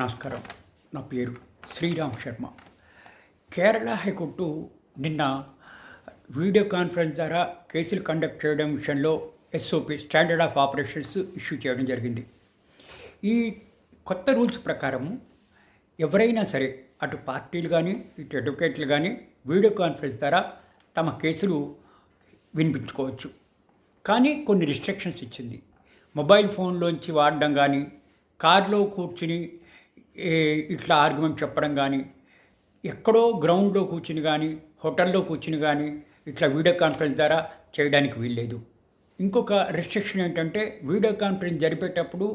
నమస్కారం. నా పేరు శ్రీరామ్ శర్మ. కేరళ హైకోర్టు నిన్న వీడియో కాన్ఫరెన్స్ ద్వారా కేసులు కండక్ట్ చేయడం విషయంలో SOP standard of operations issue చేయడం జరిగింది. ఈ కొత్త రూల్స్ ప్రకారము ఎవరైనా సరే అటు పార్టీలు కానీ ఇటు అడ్వకేట్లు కానీ వీడియో కాన్ఫరెన్స్ ద్వారా తమ కేసులు వినిపించుకోవచ్చు. కానీ కొన్ని రిస్ట్రిక్షన్స్ ఇచ్చింది. మొబైల్ ఫోన్లోంచి వాడడం కానీ కార్లో కూర్చుని ఇట్లా ఆర్గ్యుమెంట్ చెప్పడం కానీ ఎక్కడో గ్రౌండ్లో కూర్చుని కానీ హోటల్లో కూర్చుని కానీ ఇట్లా వీడియో కాన్ఫరెన్స్ ద్వారా చేయడానికి వీల్లేదు. ఇంకొక రెస్ట్రిక్షన్ ఏంటంటే వీడియో కాన్ఫరెన్స్ జరిపేటప్పుడు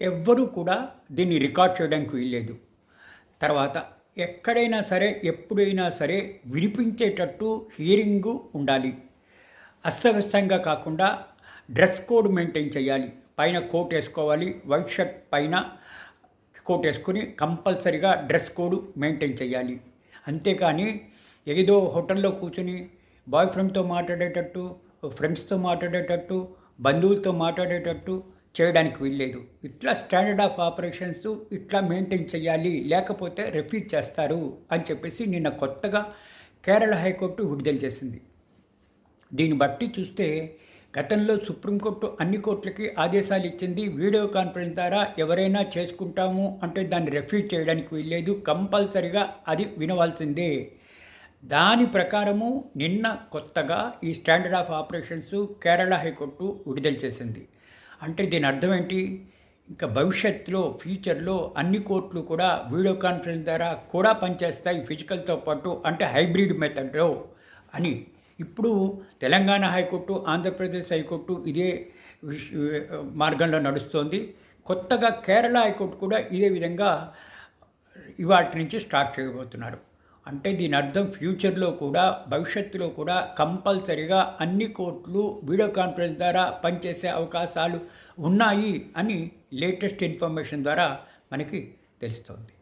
ఎవ్వరూ కూడా దీన్ని రికార్డ్ చేయడానికి వీల్లేదు. తర్వాత ఎక్కడైనా సరే ఎప్పుడైనా సరే వినిపించేటట్టు హియరింగు ఉండాలి. అస్తవ్యస్తంగా కాకుండా డ్రెస్ కోడ్ మెయింటైన్ చేయాలి. పైన కోట్ వేసుకోవాలి వైట్ షర్ట్ పైన కోట్ వేసుకొని కంపల్సరిగా డ్రెస్ కోడ్ మెయింటైన్ చేయాలి. అంతేకాని ఏదో హోటల్లో కూర్చుని బాయ్ ఫ్రెండ్తో మాట్లాడేటట్టు ఫ్రెండ్స్తో మాట్లాడేటట్టు బంధువులతో మాట్లాడేటట్టు చేయడానికి వీల్లేదు. ఇట్లా స్టాండర్డ్ ఆఫ్ ఆపరేషన్స్ ఇట్లా మెయింటైన్ చేయాలి లేకపోతే రిఫ్యూజ్ చేస్తారు అని చెప్పేసి నిన్న కొత్తగా కేరళ హైకోర్టు విడుదల చేసింది. దీన్ని బట్టి చూస్తే గతంలో సుప్రీంకోర్టు అన్ని కోర్టులకి ఆదేశాలు ఇచ్చింది వీడియో కాన్ఫరెన్స్ ద్వారా ఎవరైనా చేసుకుంటాము అంటే దాన్ని రెఫ్యూజ్ చేయడానికి వీల్లేదు కంపల్సరిగా అది వినవలసిందే. దాని ప్రకారము నిన్న కొత్తగా ఈ standard of operations Kerala high court విడుదల చేసింది. అంటే దీని అర్థం ఏంటి? ఇంకా భవిష్యత్తులో ఫ్యూచర్లో అన్ని కోర్టులు కూడా వీడియో కాన్ఫరెన్స్ ద్వారా కూడా పనిచేస్తాయి ఫిజికల్తో పాటు అంటే హైబ్రిడ్ మెథడ్లో అని. ఇప్పుడు తెలంగాణ హైకోర్టు ఆంధ్రప్రదేశ్ హైకోర్టు ఇదే మార్గంలో నడుస్తోంది. కొత్తగా కేరళ హైకోర్టు కూడా ఇదే విధంగా ఇవాటి నుంచి స్టార్ట్ చేయబోతున్నారు. అంటే దీని అర్థం ఫ్యూచర్లో కూడా భవిష్యత్తులో కూడా కంపల్సరిగా అన్ని కోర్టులు వీడియో కాన్ఫరెన్స్ ద్వారా పనిచేసే అవకాశాలు ఉన్నాయి అని లేటెస్ట్ ఇన్ఫర్మేషన్ ద్వారా మనకి తెలుస్తోంది.